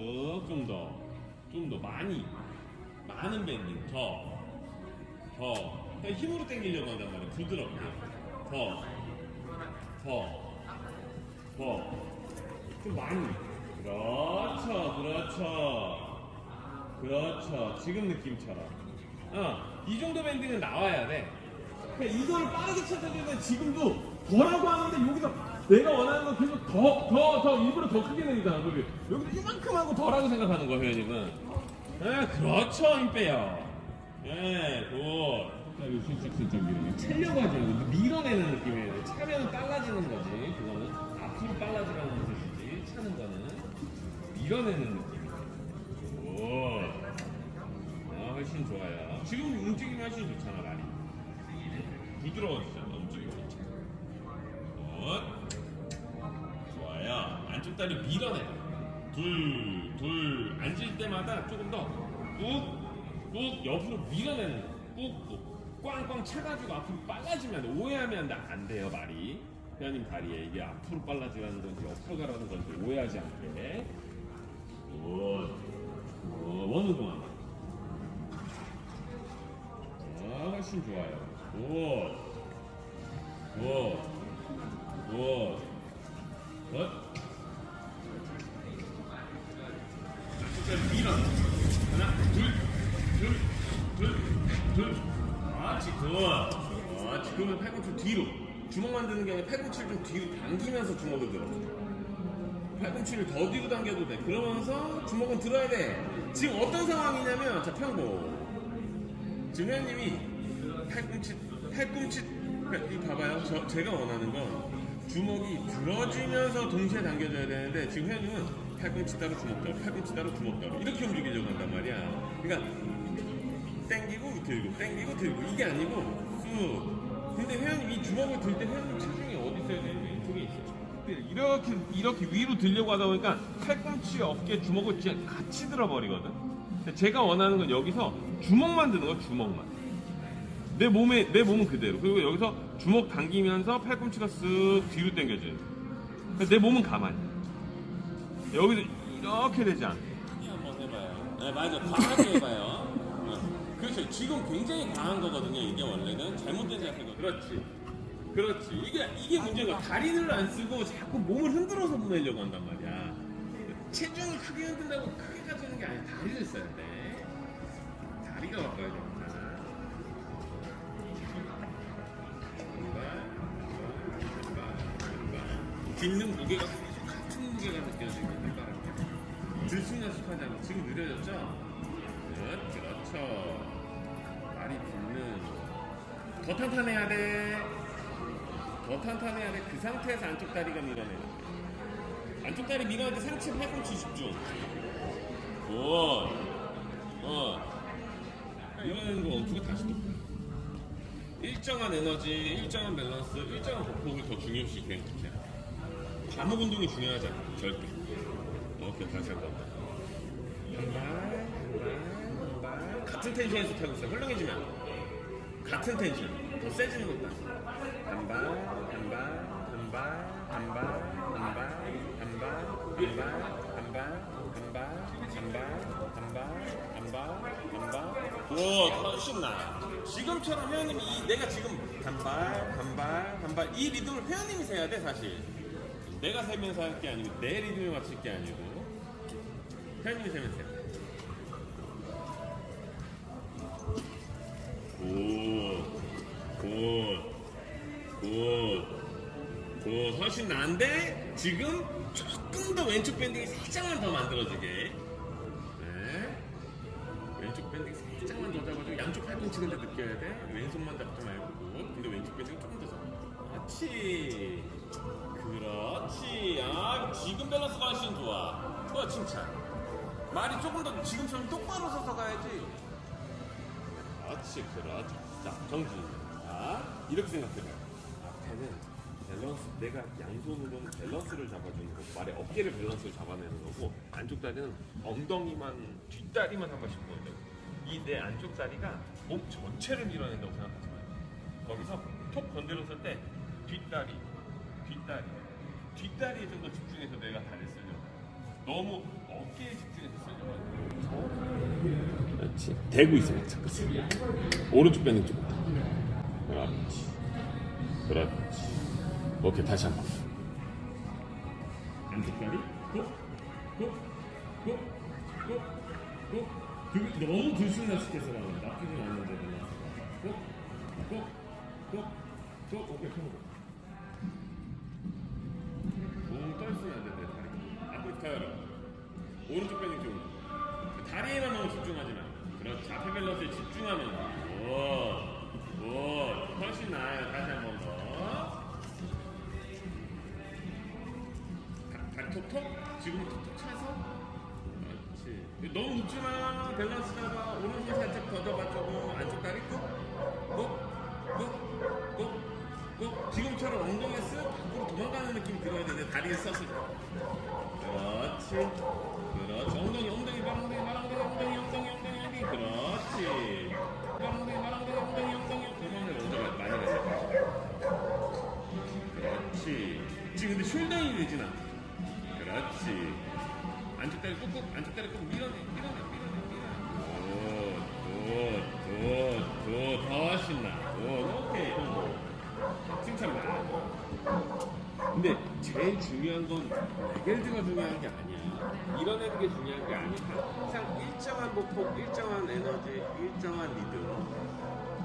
조금 더, 좀 더 많이, 많은 밴딩, 더, 더. 그냥 힘으로 당기려고 한단 말이야. 부드럽게. 더, 더, 더. 좀 많이. 그렇죠, 그렇죠. 그렇죠. 지금 느낌처럼. 어, 이 정도 밴딩은 나와야 돼. 그러니까 이거를 빠르게 찾아내면 지금도 더라고 하는데 여기서 내가 원하는 건 계속 더, 더, 더, 일부러 더 크게 내리잖아, 소리. 여기서 이만큼 하고 더라고 생각하는 거야, 회원님은. 예, 그렇죠, 힘 빼요. 예, 굿. 여기 슬쩍슬쩍 밀어. 않고 밀어내는 느낌이에요. 차면 빨라지는 거지. 그거는 앞으로 빨라지라는 뜻이지. 차는 거는 밀어내는 느낌. 굿. 아, 훨씬 좋아요. 지금 움직임이 훨씬 좋잖아, 말이. 부드러워지잖아, 좋아요. 안쪽 다리 밀어내. 둘, 둘. 앉을 때마다 조금 더 꾹, 꾹 옆으로 밀어내는 거. 꾹, 꾹. 꽝꽝 차가지고 앞으로 빨라지면 안 돼. 오해하면 안 돼요, 말이. 회원님 다리에 이게 앞으로 빨라지라는 건지 옆으로 가라는 건지 오해하지 않게. 굿. 굿. 원우 동안. 아, 훨씬 좋아요. 굿. 굿. 굿. 굿. 그러면 팔꿈치 뒤로. 주먹 만 드는 게 아니라 팔꿈치를 좀 뒤로 당기면서 주먹을 들어. 팔꿈치를 더 뒤로 당겨도 돼. 그러면서 주먹은 들어야 돼. 지금 어떤 상황이냐면, 자, 평보. 지금 회원님이 팔꿈치, 팔꿈치, 이 봐봐요. 저, 제가 원하는 건 주먹이 들어주면서 동시에 당겨져야 되는데 지금 회원님은 팔꿈치 따로 주먹 따로, 팔꿈치 따로 주먹 따로 이렇게 움직이려고 한단 말이야. 그러니까 땡기고 들고, 땡기고 들고 이게 아니고 쑥. 근데 회원님 이 주먹을 들 때 회원님 체중이 어디 있어야 되는지 왼쪽에 있어요. 이렇게 이렇게 위로 들려고 하다 보니까 팔꿈치 어깨 주먹을 진짜 같이 들어버리거든. 근데 제가 원하는 건 여기서 주먹만 드는 거야 주먹만. 내 몸에 내 몸은 그대로. 그리고 여기서 주먹 당기면서 팔꿈치가 쓱 뒤로 당겨져요. 내 몸은 가만히. 여기서 이렇게 되지 않게. 한번 해봐요. 네 맞아. 강하게 해봐요. 어. 그렇죠. 지금 굉장히 강한 거거든요. 이게 원래는 잘못된 자세거. 그렇지. 그렇지. 이게 이게 문제가 다리를 안 쓰고 자꾸 몸을 흔들어서 보내려고 한단 말이야. 체중을 크게 흔든다고 크게 가지는 게 아니야. 다리를 써야 돼. 다리가 바꿔야 됩니다. 딛는 무게가 계속 같은 무게가 느껴지는 해바라기 들쑥 연습하자면 지금 느려졌죠? 네, 그렇죠 많이 딛는 더 탄탄해야 돼더 탄탄해야 돼 그 상태에서 안쪽 다리가 밀어내는. 안쪽 다리 밀어낼 때 상체 팔꿈치 집중 굿 굿. 이러는 거 멈추고 다시 또 일정한 에너지, 일정한 밸런스, 일정한 보폭을 더 중요시해. 과목 운동이 중요하지 않아, 절대. 오케이, 다시 한 번. 같은 텐션에서 타고 있어. 훌륭해지면. 같은 텐션. 더 세지는 것도 아니야. 한 발, 한 발, 한 발, 한 발, 한 발, 한 발, 한 발, 한 발, 한 발, 한 발, 한 발, 한 발, 한 발. 오, 훨씬 나아. 지금처럼 회원님이 이- 내가 지금 한 발, 한 발, 한 발. 이 리듬을 회원님이 세야 돼, 사실. 내가 세면서 할 게 아니고 내 리듬에 맞출 게 아니고 회원님이 세면 돼. 굿, 굿, 굿, 굿. 훨씬 나은데 지금 조금 더 왼쪽 밴딩이 살짝만 더 만들어주게. 네. 왼쪽 밴딩 살짝만 더 잡아주고 양쪽 팔꿈치 근데 느껴야 돼. 왼손만 잡지 말고. 근데 왼쪽 밴딩 조금 더 잡아. 그렇지. 그렇지. 아, 지금 밸런스가 훨씬 좋아. 좋아, 칭찬. 말이 조금 더 지금처럼 똑바로 서서 가야지. 그렇지, 그렇지. 자, 정지. 자, 이렇게 생각해봐. 앞에는 밸런스, 내가 양손으로는 밸런스를 잡아주는 거고, 말의 어깨를 밸런스를 잡아내는 거고, 안쪽 다리는 엉덩이만, 뒷다리만 한 번씩 보는다고. 이내 안쪽 다리가 몸 전체를 밀어낸다고 생각하지 마요. 거기서 톡 건드렸을 때, 뒷다리, 뒷다리, 뒷다리에 좀 더 집중해서 내가 다리를 쓰려고. 너무 어깨에 집중해서 그렇지. 대고 있어, 쓰 오른쪽 배는 좀. 그렇지. 그렇지. 오케이, 다시 한 번. 안쪽다리 고. 그, 너무 들쑥날쑥해서. 나쁘진 않은데, 그냥. 오케이, 고. 붕 떠있으면 안 된대, 다리. 앞으로 가요. 오른쪽 배는 밸런스에 집중하면. 오, 오, 훨씬 나아요. 다시 한 번 더. 다- 다리 톡톡? 지금 톡톡 차서? 그렇지. 너무 눕지마. 밸런스다가 오른손 살짝 걷어봐주고 안쪽 다리 꾹, 꾹, 꾹, 꾹, 꾹. 지금처럼 엉덩이에 쓱 밖으로 도망가는 느낌 들어야 되는데 다리에 썼을 때. 그렇지. 그렇지. 엉덩이, 엉덩이, 말 엉덩이, 말 엉덩이, 엉덩이, 엉덩이, 엉덩이. 그렇지. 말 엉덩이, 말 엉덩이, 엉덩이, 엉덩이. 엉덩이 많이 가세요. 그렇지. 지금 근데 숄더이 되진 않아. 그렇지. 안쪽 다리 꾹꾹, 안쪽 다리 꾹 밀어내, 밀어내, 밀어내, 밀어내. 굿, 굿, 굿, 굿. 더 신나. 굿, 오케이. 칭찬 많아. 근데 제일 중요한 건 레겔드가 중요한 게 아니야. 밀어내는 게 중요한 게 아니야. 항상 일정한 보폭, 일정한 에너지, 일정한 리듬.